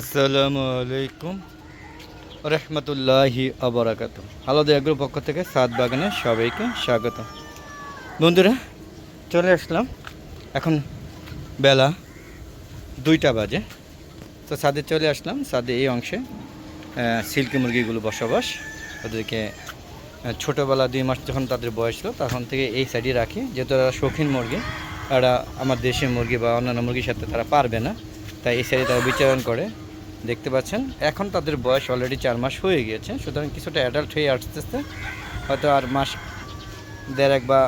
আসসালামু আলাইকুম। রহমতুল্লাহি আবরাকাত হ্যালো দেয়াগুলোর পক্ষ থেকে সাত বাগানে সবাইকে স্বাগত। বন্ধুরা, চলে আসলাম। এখন বেলা দুইটা বাজে। তো সাদে চলে আসলাম। সাদে এই অংশে সিল্কি মুরগিগুলো বসবাস। ওদেরকে ছোটোবেলা দুই মাস যখন তাদের বয়স ছিল, তখন থেকে এই সাইডে রাখি। যেহেতু তারা শৌখিন মুরগি তারা আমার দেশি মুরগি বা অন্যান্য মুরগির সাথে তারা পারবে না। তাই এই সাইডে তারা বিচরণ করে। দেখতে পাচ্ছেন। এখন তাদের বয়স অলরেডি চার মাস হয়ে গিয়েছে। সুতরাং কিছুটা অ্যাডাল্ট হয়ে আসতেছে। হয়তো আর মাস দেড় এক বা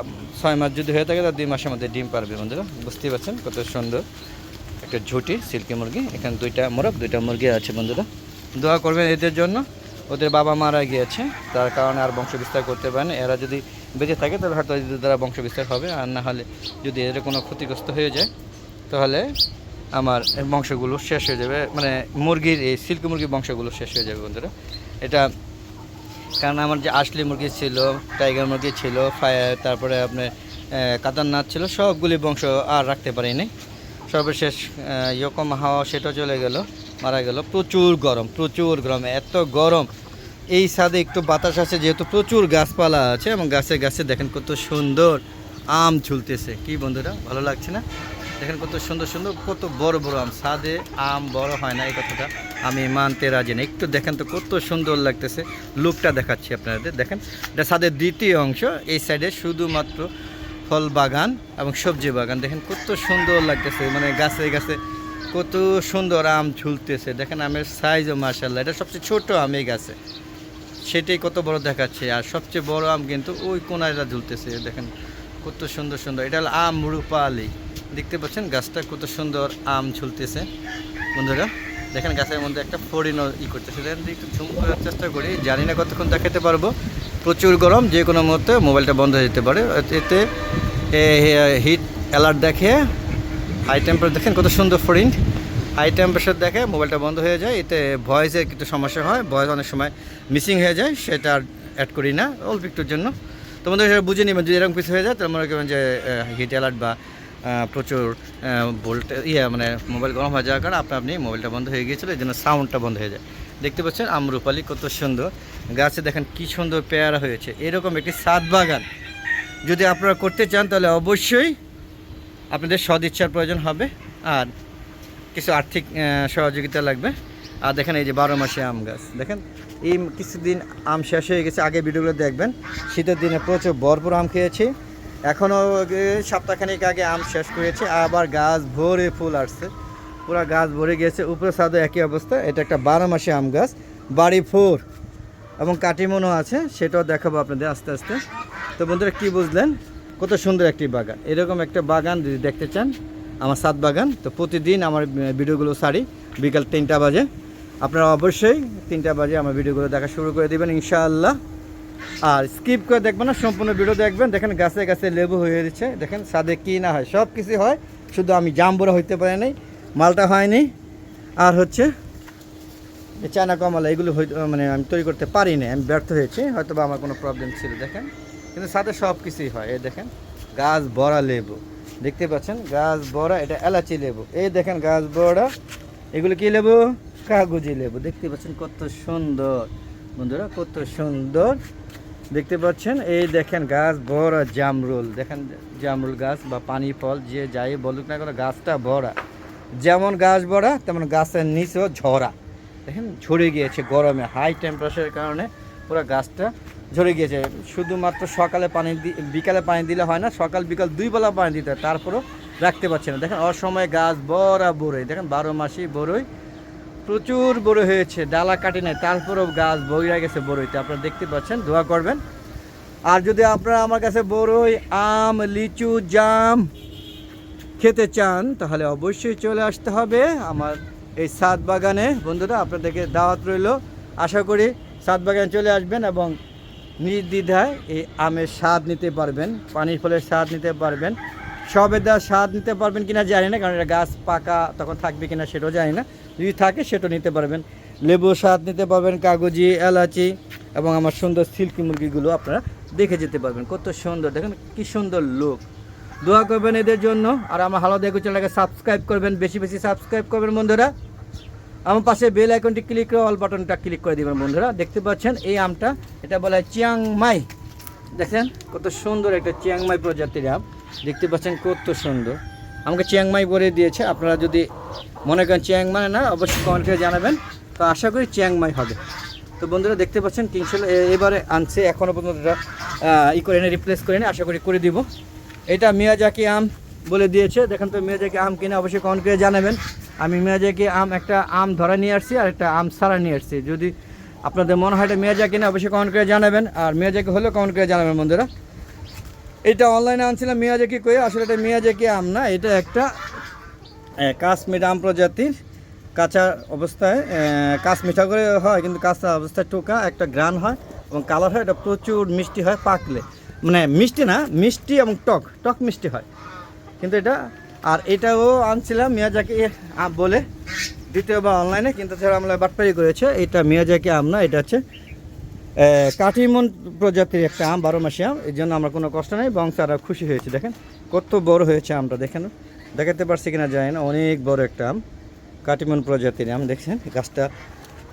ছয় মাস যদি হয়ে থাকে তার দুই মাসের মধ্যে ডিম পারবে বন্ধুরা। বুঝতেই পারছেন কত সুন্দর একটা ঝুটি সিল্কি মুরগি। এখানে দুইটা মোরগ, দুইটা মুরগি আছে বন্ধুরা। দোয়া করবেন এদের জন্য। ওদের বাবা মারা গিয়েছে। তার কারণে আর বংশ বিস্তার করতে পারেন। এরা যদি বেঁচে থাকে, তাহলে হয়তো দ্বারা বংশ বিস্তার হবে। আর না হলে যদি এদের কোনো ক্ষতিগ্রস্ত হয়ে যায়, তাহলে আমার বংশগুলো শেষ হয়ে যাবে। মানে মুরগির এই সিল্ক মুরগির বংশগুলো শেষ হয়ে যাবে বন্ধুরা। এটা কারণ আমার যে আসলি মুরগি ছিল, টাইগার মুরগি ছিল, ফায়ার, তারপরে আপনার কাতারনাথ ছিল, সবগুলি বংশ আর রাখতে পারিনি। সর্বশেষ ইয়কম হাওয়া সেটা চলে গেল, মারা গেল। প্রচুর গরম প্রচুর গরম, এত গরম। এই ছাদে একটু বাতাস আছে, যেহেতু প্রচুর গাছপালা আছে এবং গাছে গাছে দেখেন কত সুন্দর আম ঝুলতেছে। কি বন্ধুরা, ভালো লাগছে না? দেখেন কত সুন্দর সুন্দর, কত বড় বড় আম। সাদে আম বড় হয় না, এই কথাটা আমি মানতে রাজি না। একটু দেখেন তো কত সুন্দর লাগতেছে। লুকটা দেখাচ্ছি আপনাদের। দেখেন, এটা সাদের দ্বিতীয় অংশ। এই সাইডে শুধুমাত্র ফল বাগান এবং সবজি বাগান। দেখেন কত সুন্দর লাগতেছে। মানে গাছে গাছে কত সুন্দর আম ঝুলতেছে। দেখেন আমের সাইজও মার্শাল্লাহ এটা সবচেয়ে ছোট আম এই গাছে। সেটাই কত বড় দেখাচ্ছে। আর সবচেয়ে বড় আম কিন্তু ওই কোনায় ঝুলতেছে। দেখেন কত সুন্দর সুন্দর। এটা হলো আম রূপালি। দেখতে পাচ্ছেন গাছটা কত সুন্দর আম ঝুলতেছে। বন্ধুরা, দেখেন গাছের মধ্যে একটা ফড়িনও ই করতেছে। দেখেন, একটু ঝুম করার চেষ্টা করি। জানি না কতক্ষণ দেখাতে পারব। প্রচুর গরম, যে কোনো মুহূর্তে মোবাইলটা বন্ধ হয়ে যেতে পারে। এতে হিট অ্যালার্ট দেখে হাই টেম্পারেচার দেখেন কত সুন্দর ফরিন হাই টেম্পারেচার দেখে মোবাইলটা বন্ধ হয়ে যায়। এতে ভয়েসের কিছু সমস্যা হয়। ভয়েস অনেক সময় মিসিং হয়ে যায়। সেটা অ্যাড করি না। অল্প একটুর জন্য। তোমাদের সেটা বুঝে নিবেন যদি এরকম কিছু হয়ে যায়, তাহলে মনে করবেন যে হিট অ্যালার্ট বা প্রচুর ভোল্ট ইয়ে মানে মোবাইল গরম হয়ে যাওয়ার কারণে আপনি আপনি মোবাইলটা বন্ধ হয়ে গিয়েছিল, এই জন্য সাউন্ডটা বন্ধ হয়ে যায়। দেখতে পাচ্ছেন আমরুপালি কত সুন্দর। গাছে দেখেন কি সুন্দর পেয়ারা হয়েছে। এরকম একটি সাত বাগান। যদি আপনারা করতে চান, তাহলে অবশ্যই আপনাদের সদিচ্ছার প্রয়োজন হবে। আর কিছু আর্থিক সহযোগিতা লাগবে। আর দেখেন এই যে বারো মাসে আম গাছ। দেখেন? এই কিছুদিন আম শেষ হয়ে গেছে, আগে ভিডিওগুলো দেখবেন। শীতের দিনে প্রচুর ভরপুর আম খেয়েছি। এখনও সপ্তাহখানিক আগে আম শেষ করেছি, আবার গাছ ভরে ফুল আসছে। পুরো গাছ ভরে গিয়েছে উপরে সাদে একই অবস্থা, এটা একটা বারো মাসে আম গাছ, বাড়ি ফোর এবং কাটিমনও আছে, সেটাও দেখাবো আপনাদের আস্তে আস্তে। তো বন্ধুরা, কি বুঝলেন? কত সুন্দর একটি বাগান। এরকম একটা বাগান যদি দেখতে চান, আমার সাত বাগান, তো প্রতিদিন আমার ভিডিওগুলো সারি, বিকাল তিনটা বাজে। আপনারা অবশ্যই তিনটা বাজে আমার ভিডিওগুলো দেখা শুরু করে দেবেন, ইনশাআল্লাহ। আর স্কিপ করে দেখবেন না, সম্পূর্ণ ভিডিও দেখবেন। দেখেন গাছে গাছে লেবু হয়ে দিচ্ছে দেখেন সাদে কি না হয়, সব কিছু হয়। শুধু আমি জাম্বুরা হইতে পারি নাই, মালটা হয়নি। আর হচ্ছে চায়না কমলা, এগুলো মানে আমি তৈরি করতে পারি না আমি ব্যর্থ হয়েছি। হয়তো বা আমার কোনো প্রবলেম ছিল, দেখেন। কিন্তু সাথে সব কিছুই হয়, এই দেখেন, গাছ বড়া লেবু। দেখতে পাচ্ছেন, গাছ বড়া এটা এলাচি লেবু। এই দেখেন গাছ বড়া এগুলো কি লেবু? কাগজি লেবু। দেখতে পাচ্ছেন কত সুন্দর। বন্ধুরা, কত সুন্দর। দেখতে পাচ্ছেন, এই দেখেন গাছ বড় জামরুল। দেখেন জামরুল গাছ বা পানি ফল, যে যাই বলুক না কেন, গাছটা বড়া যেমন গাছ বড়া তেমন গাছের নিচেও ঝরা। দেখেন, ঝরে গিয়েছে গরমে হাই টেম্পারেচারের কারণে পুরো গাছটা ঝরে গিয়েছে। শুধুমাত্র সকালে পানি বিকালে পানি দিলে হয় না, সকাল, বিকাল দুই বেলা পানি দিতে হয়, তারপরেও রাখতে পারছে না। দেখেন, অসময়ে গাছ বড়া বড়ই দেখেন, বারো মাসি বড়ই প্রচুর বড় হয়েছে, ডালা কাটে নাই, তারপরেও গাছ বইরা গেছে বড়ইতে। আপনারা দেখতে পাচ্ছেন, দোয়া করবেন। আর যদি আপনারা আমার কাছে বড়ই আম, লিচু, জাম খেতে চান, তাহলে অবশ্যই চলে আসতে হবে আমার এই সাত বাগানে। বন্ধুরা, আপনাদেরকে দাওয়াত রইল। আশা করি সাত বাগানে চলে আসবেন এবং নির্দ্বিধায় এই আমের স্বাদ নিতে পারবেন, পানির ফলের স্বাদ নিতে পারবেন। সবেদার স্বাদ নিতে পারবেন কিনা জানি না, কারণ এটা গাছ পাকা তখন থাকবে কিনা সেটাও জানি না। যদি থাকে সেটাও নিতে পারবেন। লেবু স্বাদ নিতে পারবেন, কাগজি, এলাচি এবং আমার সুন্দর সিল্কি মুরগিগুলো আপনারা দেখে যেতে পারবেন। কত সুন্দর, দেখেন কি সুন্দর লোক দোয়া করবেন এদের জন্য। আর আমার হালো দেখু চ্যানেলকে সাবস্ক্রাইব করবেন, বেশি বেশি সাবস্ক্রাইব করবেন বন্ধুরা। আমার পাশে বেল আইকনটি ক্লিক করে অল বাটনটা ক্লিক করে দিবেন বন্ধুরা। দেখতে পাচ্ছেন এই আমটা, এটা বলা হয় চিয়াংমাই। দেখেন কত সুন্দর একটা চিয়াংমাই প্রজাতির আম। দেখতে পাচ্ছেন কত সুন্দর। আমাকে চিয়াংমাই বলে দিয়েছে, আপনারা যদি মনে করেন চিয়াংমাই না, অবশ্যই কমেন্ট করে জানাবেন। তো আশা করি চিয়াংমাই হবে। তো বন্ধুরা দেখতে পাচ্ছেন, কিংসল এবারে আনছে এখনও পর্যন্ত ই করে এনে রিপ্লেস করে এনে আশা করি করে দিব। এটা মিয়াজাকি আম বলে দিয়েছে, দেখেন তো মিয়াজাকি আম কিনে, অবশ্যই কমেন্ট করে জানাবেন। আমি মিয়াজাকি আম একটা আম ধরা নিয়ে আসছি আর একটা আম সারা নিয়ে আসছি। যদি আপনাদের মনে হয় এটা মিয়াজাকি না, অবশ্যই কমেন্ট করে জানাবেন। আর মিয়াজাকি হলেও কমেন্ট করে জানাবেন বন্ধুরা। এটা অনলাইনে আনছিলাম মিয়াজাকি কয়ে আসলে এটা মিয়াজাকি আম না, এটা একটা কাশ্মীর আম প্রজাতির কাঁচা অবস্থায় কাঁচ মিঠা করে হয়, কিন্তু কাঁচা অবস্থায় টোকা, একটা গ্রান হয় এবং কালার হয়, এটা প্রচুর মিষ্টি হয় পাকলে। মানে মিষ্টি না, মিষ্টি এবং টক টক মিষ্টি হয়। কিন্তু এটা, আর এটাও আনছিলাম মিয়াজাকি বলে, দ্বিতীয়বার অনলাইনে কিন্তু তারা আমরা বাটপারি করেছে, এটা মিয়াজাকি আম না, এটা হচ্ছে আহ, কাটিমন প্রজাতির একটা আম বারো মাসি আম এই জন্য আমরা কোনো কষ্ট নেই বংশ আর খুশি হয়েছে দেখেন। কত বড় হয়েছে আমটা দেখেন। দেখাতে পারছি কিনা যায় না অনেক বড় একটা আম কাটিমন প্রজাতির আম দেখছেন? গাছটা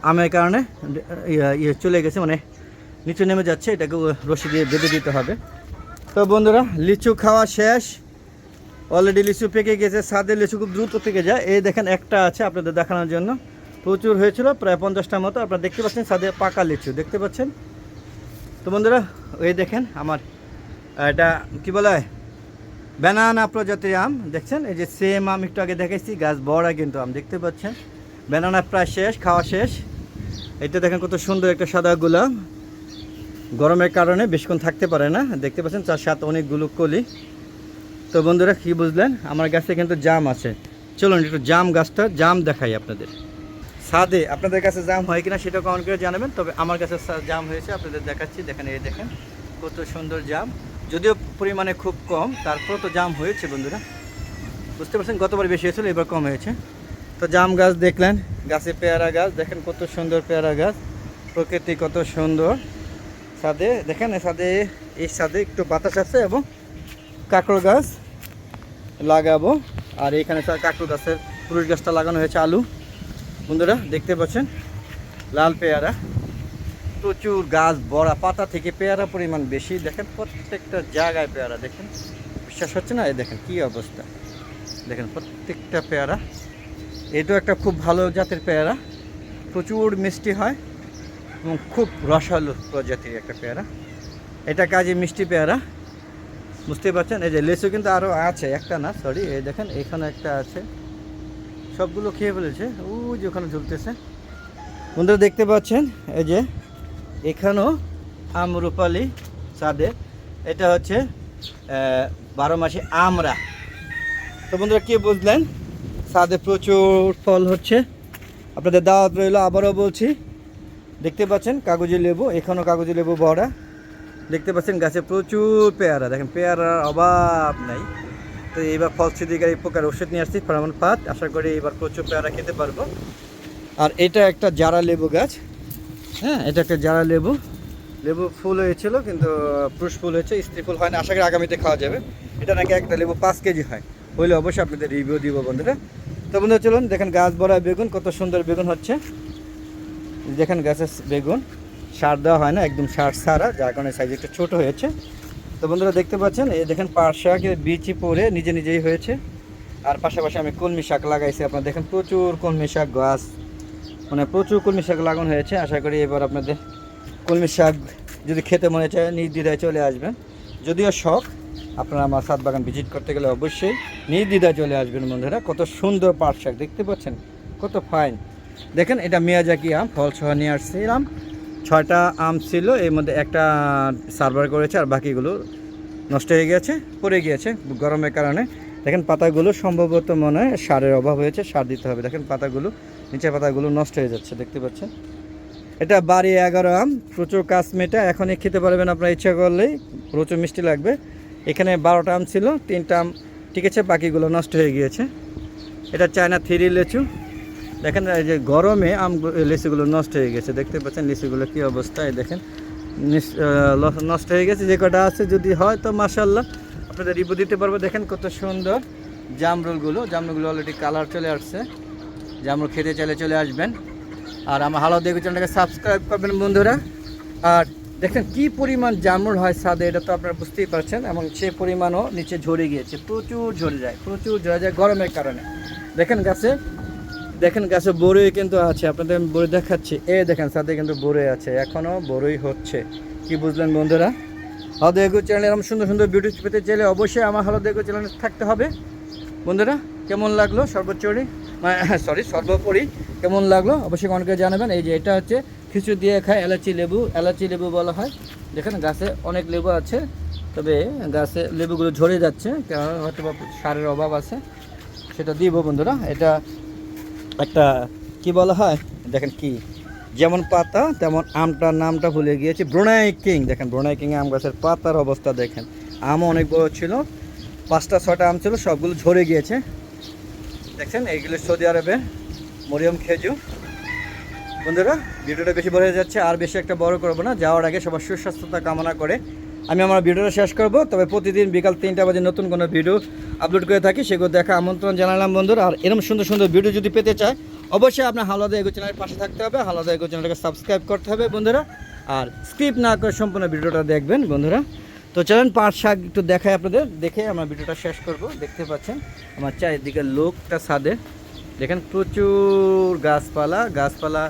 আমের কারণে ইয়ে ইয়ে চলে গেছে মানে নিচে নেমে যাচ্ছে এটাকে রশি দিয়ে বেঁধে দিতে হবে। তো বন্ধুরা লিচু খাওয়া শেষ। অলরেডি লিচু পেকে গেছে সাদে লিচু খুব দ্রুত পেকে যায়। এই দেখেন একটা আছে আপনাদের দেখানোর জন্য। প্রচুর হয়েছিল, প্রায় পঞ্চাশটার মতো। আপনারা দেখতে পাচ্ছেন সাদে পাকা লিচু, দেখতে পাচ্ছেন? তো বন্ধুরা ওই দেখেন আমার, এটা কি বলা? হয় ব্যানানা প্রজাতির আম, দেখছেন? এই যে সেম আম একটু আগে দেখেছি গাছ বড় কিন্তু আম, দেখতে পাচ্ছেন? ব্যানানা প্রায় শেষ, খাওয়া শেষ। এটা দেখেন কত সুন্দর একটা সাদা গোলাপ। গরমের কারণে বেশিক্ষণ থাকতে পারে না, দেখতে পাচ্ছেন? তার সাথে অনেকগুলো কলি। তো বন্ধুরা, কি বুঝলেন? আমার গাছে কিন্তু জাম আছে। চলুন একটু জাম গাছটা, জাম দেখাই আপনাদের। সাদে আপনাদের কাছে জাম হয় কিনা সেটা কমেন্ট করে জানাবেন, তবে আমার কাছে জাম হয়েছে, আপনাদের দেখাচ্ছি, দেখেন, এই দেখেন, কত সুন্দর জাম। যদিও পরিমাণে খুব কম তারপর তো জাম হয়েছে, বন্ধুরা। বুঝতে পারছেন? গতবার বেশি হয়েছিল, এবার কম হয়েছে। তো জাম গাছ দেখলেন, গাছে পেয়ারা গাছ, দেখেন কত সুন্দর পেয়ারা গাছ, প্রকৃতি কত সুন্দর। সাদে, দেখেন ছাদে এই সাদে একটু বাতাস আছে এবং কাঁকড়ো গাছ লাগাবো। আর এখানে কাঁকড়ো গাছের পুরুষ গাছটা লাগানো হয়েছে আলু। বন্ধুরা, দেখতে পাচ্ছেন? লাল পেয়ারা। প্রচুর গাছ, বড়া পাতা থেকে পেয়ারা পরিমাণ বেশি। দেখেন, প্রত্যেকটা জায়গায় পেয়ারা, দেখেন। বিশ্বাস হচ্ছে না? এই দেখেন, কী অবস্থা। দেখেন, প্রত্যেকটা পেয়ারা। এটাও একটা খুব ভালো জাতের পেয়ারা। প্রচুর মিষ্টি হয় এবং খুব রসালো প্রজাতির একটা পেয়ারা। এটা কাজে মিষ্টি পেয়ারা। বুঝতে পারছেন? এই যে লেচু কিন্তু আরও আছে, একটা না সরি এই দেখেন, এখানে একটা আছে। সবগুলো খেয়ে ফেলেছে। ও যে ওখানে ঝুলতেছে। বন্ধুরা দেখতে পাচ্ছেন, এই যে এখানেও আম রূপালি চাঁদে এটা হচ্ছে বারো মাসে আমরা। তো বন্ধুরা কে বুঝলেন? ছাদে প্রচুর ফল হচ্ছে। আপনাদের দাওয়াত রইল, আবারও বলছি। দেখতে পাচ্ছেন, কাগজি লেবু, এখানেও কাগজি লেবু ভরা। দেখতে পাচ্ছেন, গাছে প্রচুর পেয়ারা। দেখেন, পেয়ারার অভাব নাই। তো এইবার ফল ছিদ্রিকারী প্রকার ওষুধ নিয়ে আসছি, ফরামন পাত। আশা করি এবার প্রচুর পেয়ারা খেতে পারব। আর এটা একটা জারা লেবু গাছ। হ্যাঁ এটা একটা জারা লেবু। লেবু ফুল হয়েছিল, কিন্তু পুরুষ ফুল হয়েছে, স্ত্রী ফুল হয় না। আশা করি আগামীতে খাওয়া যাবে। এটা নাকি একটা লেবু পাঁচ কেজি হয়। হইলে অবশ্যই আপনাদের রিভিউ দিব, বন্ধুরা। তো বন্ধুরা, চলুন, দেখেন গাছ ভরা বেগুন, কত সুন্দর বেগুন হচ্ছে। দেখেন গাছের বেগুন, সার দেওয়া হয় না, একদম সার সারা যার কারণে সাইজ একটু ছোটো হয়েছে। তো বন্ধুরা দেখতে পাচ্ছেন, এই দেখেন পাট শাকের বিচি পরে নিজে নিজেই হয়েছে। আর পাশাপাশি আমি কলমি শাক লাগাইছি, আপনারা দেখেন প্রচুর কলমি শাক গাছ। মানে প্রচুর কলমি শাক লাগানো হয়েছে, আশা করি এবার আপনাদের কলমি শাক যদি খেতে মনে চায়, নির্দ্বিধায় চলে আসবেন। যদিও শখ, আপনারা আমার সাত বাগান ভিজিট করতে গেলে অবশ্যই নির্দ্বিধায় চলে আসবেন বন্ধুরা। কত সুন্দর পাট শাক, দেখতে পাচ্ছেন? কত ফাইন। দেখেন, এটা মিয়াজাকি আম ফল সহ নিয়ে আসছিলাম। ছয়টা আম ছিল, এর মধ্যে একটা সার্ভার করেছে আর বাকিগুলো নষ্ট হয়ে গেছে, পড়ে গিয়েছে গরমের কারণে। দেখেন পাতাগুলো সম্ভবত মনে হয় সারের অভাব হয়েছে, সার দিতে হবে। দেখেন পাতাগুলো, নিচের পাতাগুলো নষ্ট হয়ে যাচ্ছে, দেখতে পাচ্ছেন? এটা বাড়ি এগারো আম, প্রচুর কাশ্মেটা এখনই খেতে পারবেন আপনার ইচ্ছা করলেই, প্রচুর মিষ্টি লাগবে। এখানে বারোটা আম ছিল, তিনটা আম ঠিক আছে বাকিগুলো নষ্ট হয়ে গিয়েছে। এটা চায়না থ্রি লেচু। দেখেন এই যে গরমে আম লিচিগুলো নষ্ট হয়ে গেছে। দেখতে পাচ্ছেন লিচুগুলো কী অবস্থা, এই দেখেন। নষ্ট হয়ে গেছে, যে কটা আছে যদি হয় তো মাসাল্লাহ আপনাদের রিভিউ দিতে পারব, দেখেন কত সুন্দর জামরুলগুলো। জামরুলগুলো অলরেডি কালার চলে আসছে। জামরুল খেতে চাইলে চলে আসবেন। আর আমার হালো দেখবে চ্যানেলটাকে সাবস্ক্রাইব করবেন বন্ধুরা। আর দেখেন কি পরিমাণ জামরুল হয় সাদে এটা তো আপনারা বুঝতেই পারছেন। এবং সে পরিমাণও নিচে ঝরে গিয়েছে, প্রচুর ঝরে যায়, প্রচুর ঝরে যায় গরমের কারণে। দেখেন গাছে দেখেন গাছে বড়ই কিন্তু আছে, আপনাদের আমি বড়ই দেখাচ্ছি। এ দেখেন সাথে কিন্তু বড়ই আছে এখনও বড়ই হচ্ছে। কি বুঝলেন বন্ধুরা? হালদা এগো চ্যানেলে এরকম সুন্দর সুন্দর ভিডিও পেতে চাইলে অবশ্যই আমার হালদা এগো চ্যানেলে থাকতে হবে। বন্ধুরা, কেমন লাগল সর্বোচ্চরি? সরি সর্বোপরি কেমন লাগল? অবশ্যই অনেকে জানাবেন। এই যে এটা হচ্ছে খিচুড়ি দিয়ে খায় এলাচি লেবু। এলাচি লেবু বলা হয়। দেখেন, গাছে অনেক লেবু আছে, তবে গাছে লেবুগুলো ঝরে যাচ্ছে। কারণ হয়তো সারের অভাব আছে, সেটা দিব বন্ধুরা। এটা একটা, কি বলা হয়? দেখেন কি? যেমন পাতা, তেমন আমটার নামটা ভুলে গিয়েছি। ব্রোনাই কিং, দেখেন ব্রোনাই কিং আম গাছের পাতার অবস্থা দেখেন। আমও অনেক বড় ছিল। পাঁচটা ছটা আম ছিল, সবগুলো ঝরে গিয়েছে। দেখছেন? এইগুলো সৌদি আরবে মরিয়ম খেজু। বন্ধুরা, ভিডিওটা বেশি বড় হয়ে যাচ্ছে, আর বেশি একটা বড় করব না। যাওয়ার আগে সবার সুস্বাস্থ্যতা কামনা করে আমি আমার ভিডিওটা শেষ করব, তবে প্রতিদিন বিকাল তিনটা বাজে নতুন কোনো ভিডিও আপলোড করে থাকি, সেগুলো দেখা আমন্ত্রণ জানালাম বন্ধুরা। আর এরকম সুন্দর সুন্দর ভিডিও যদি পেতে চায়, অবশ্যই আপনার হালাদা এগো চ্যানেলের পাশে থাকতে হবে, হালাদা এগো চ্যানেলটাকে সাবস্ক্রাইব করতে হবে বন্ধুরা। আর স্কিপ না করে সম্পূর্ণ ভিডিওটা দেখবেন বন্ধুরা। তো চলেন পাট শাক একটু দেখাই আপনাদের, দেখে আমার ভিডিওটা শেষ করব। দেখতে পাচ্ছেন, আমার চারিদিকে লোকটা ছাদে। দেখেন প্রচুর গাছপালা গাছপালা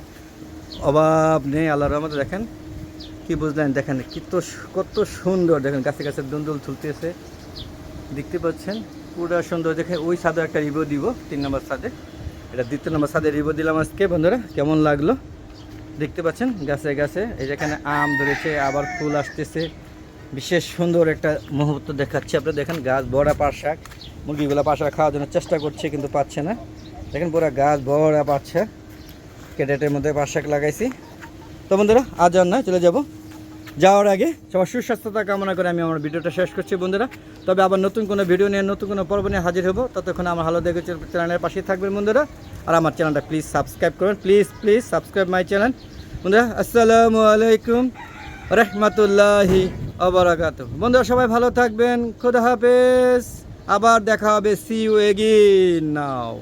অভাব নেই, আল্লাহর রহমতে দেখেন। কি বুঝলেন? দেখেন, কত কত সুন্দর দেখেন, গাছে গাছে দুন্দুল তুলতেছে দেখতে পাচ্ছেন? পুরো সুন্দর। দেখে ওই সাদে একটা রিভিউ দিব, তিন নম্বর সাদে এটা দ্বিতীয় নম্বর সাদে রিভিউ দিলাম আজকে, বন্ধুরা। কেমন লাগল? দেখতে পাচ্ছেন? গাছে গাছে। এই যেখানে আম ধরেছে, আবার ফুল আসতেছে। বিশেষ সুন্দর একটা মুহূর্ত দেখাচ্ছে আপনারা দেখেন, গাছ বড়া পাট শাক। মুরগিগুলো পাট শাক খাওয়ার জন্য চেষ্টা করছে, কিন্তু পাচ্ছে না। দেখেন, পুরো গাছ বড়া পাচ্ছে ক্যাডেটের মধ্যে পাট শাক লাগাইছি। তো বন্ধুরা, আজ আর নয়, চলে যাব। যাওয়ার আগে সবার সুস্বাস্থ্যতা কামনা করে আমি আমার ভিডিওটা শেষ করছি বন্ধুরা। তবে আবার নতুন কোনো ভিডিও নিয়ে, নতুন কোনো পর্ব নিয়ে হাজির হব। ততক্ষণ আমার ভালো দেখে চ্যানেলের পাশেই থাকবেন বন্ধুরা। আর আমার চ্যানেলটা প্লিজ সাবস্ক্রাইব করবেন। Please please subscribe my channel বন্ধুরা, আসসালামু আলাইকুম রহমতুল্লাহি আবরাকাত বন্ধুরা, সবাই ভালো থাকবেন। খুদা হাফেজ। আবার দেখা হবে। C you এগিন now